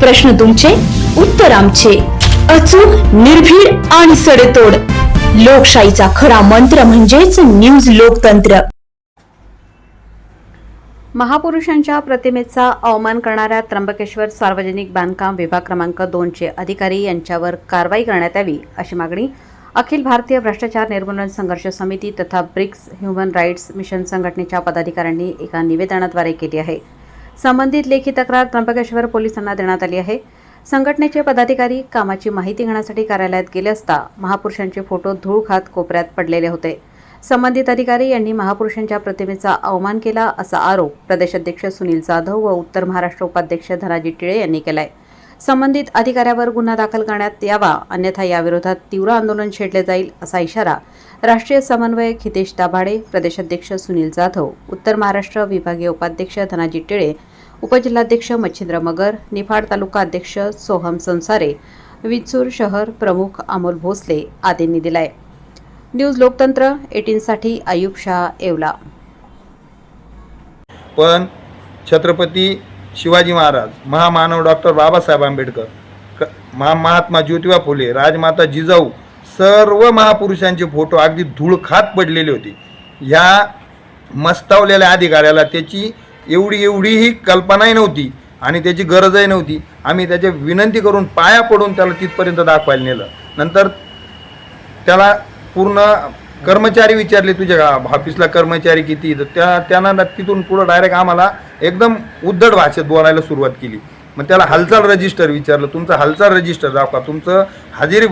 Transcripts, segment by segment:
प्रश्न तुमचे उत्तर आमचे. अचूक निर्भीड आणि सडेतोड. लोकशाहीचा खरा मंत्र म्हणजेच न्यूज लोकतंत्र. महापुरुषांच्या प्रतिमेचा अवमान करणाऱ्या त्र्यंबकेश्वर सार्वजनिक बांधकाम विभाग क्रमांक दोनचे अधिकारी यांच्यावर कारवाई करण्यात यावी अशी मागणी अखिल भारतीय भ्रष्टाचार निर्मूलन संघर्ष समिती तथा ब्रिक्स ह्युमन राईट्स मिशन संघटनेच्या पदाधिकाऱ्यांनी एका निवेदनाद्वारे केली आहे. संबंधित लेखी तक्रार त्र्यंबकेश्वर पोलिसांना देण्यात आली आहे. संघटनेचे पदाधिकारी कामाची माहिती घेण्यासाठी कार्यालयात गेले असता महापुरुषांचे फोटो धूळ खात कोपऱ्यात पडलेले होते. संबंधित अधिकारी यांनी महापुरुषांच्या प्रतिमेचा अवमान केला असा आरोप प्रदेशाध्यक्ष सुनील जाधव व उत्तर महाराष्ट्र उपाध्यक्ष धनाजी टिळे यांनी केलाय. संबंधित अधिकाऱ्यावर गुन्हा दाखल करण्यात यावा अन्यथा याविरोधात तीव्र आंदोलन छेडले जाईल असा इशारा राष्ट्रीय समन्वयक हितेश दाभाडे प्रदेशाध्यक्ष सुनील जाधव उत्तर महाराष्ट्र विभागीय उपाध्यक्ष धनाजी टिळे उपजिल्हाध्यक्ष मच्छिंद्र मगर निफाड तालुका अध्यक्ष सोहम संसारे विचूर शहर प्रमुख अमोल भोसले आदींनी दिलाय. न्यूज लोकतंत्र एटीनसाठी आयुब शाह येवला. पण छत्रपती शिवाजी महाराज महामानव डॉक्टर बाबासाहेब आंबेडकर क महा महात्मा ज्योतिबा फुले राजमाता जिजाऊ सर्व महापुरुषांचे फोटो अगदी धूळखात पडलेले होते. ह्या मस्तावलेल्या अधिकाऱ्याला त्याची एवढी एवढीही कल्पनाही नव्हती आणि त्याची गरजही नव्हती. आम्ही त्याच्या विनंती करून पाया पडून त्याला तिथपर्यंत दाखवायला नेलं. नंतर त्याला पूर्ण कर्मचारी विचारले तुझ्या ऑफिसला कर्मचारी किती? तर त्या त्यांना तिथून पुढं डायरेक्ट आम्हाला एकदम उद्धट भाषेत बोलायला सुरुवात केली. मग त्याला हालचाल रजिस्टर विचारलं तुमचं हालचाल रजिस्टर दाखवा तुमचं हजेरी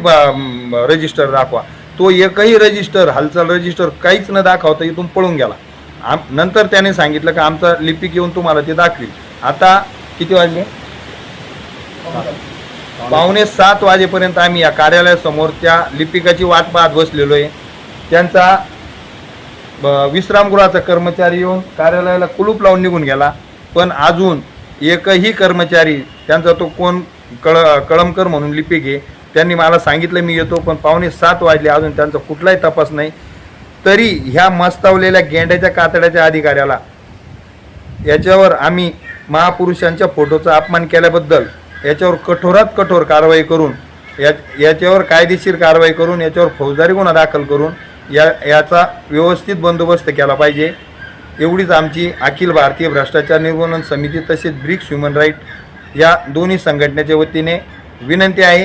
रजिस्टर दाखवा. तो एकही रजिस्टर हालचाल रजिस्टर काहीच न दाखवता इथून पळून गेला. आम नंतर त्याने सांगितलं का आमचा लिपिक येऊन तुम्हाला ते दाखवी आता किती वाजले? पावणे सात वाजेपर्यंत आम्ही या कार्यालयासमोर त्या लिपिकाची वाट पाहत बसलेलो आहे. त्यांचा विश्रामगृहाचा कर्मचारी येऊन कार्यालयाला कुलूप लावून निघून गेला. पण अजून एकही कर्मचारी त्यांचा तो कोण कळ कळमकर म्हणून लिपिक आहे त्यांनी मला सांगितलं मी येतो पण पावणे सात वाजले अजून त्यांचा कुठलाही तपास नाही. तरी ह्या मस्तावलेल्या गेंड्याच्या कातड्याच्या अधिकाऱ्याला याच्यावर आम्ही महापुरुषांच्या फोटोचा अपमान केल्याबद्दल याच्यावर कठोरात कठोर कारवाई करून या याच्यावर कायदेशीर कारवाई करून याच्यावर फौजदारी गुन्हा दाखल करून या याचा व्यवस्थित बंदोबस्त केला पाहिजे. एवढीच आमची अखिल भारतीय भ्रष्टाचार निर्मूलन समिती तसेच ब्रिक्स ह्युमन राईट या दोन्ही संघटनेच्या वतीने विनंती आहे.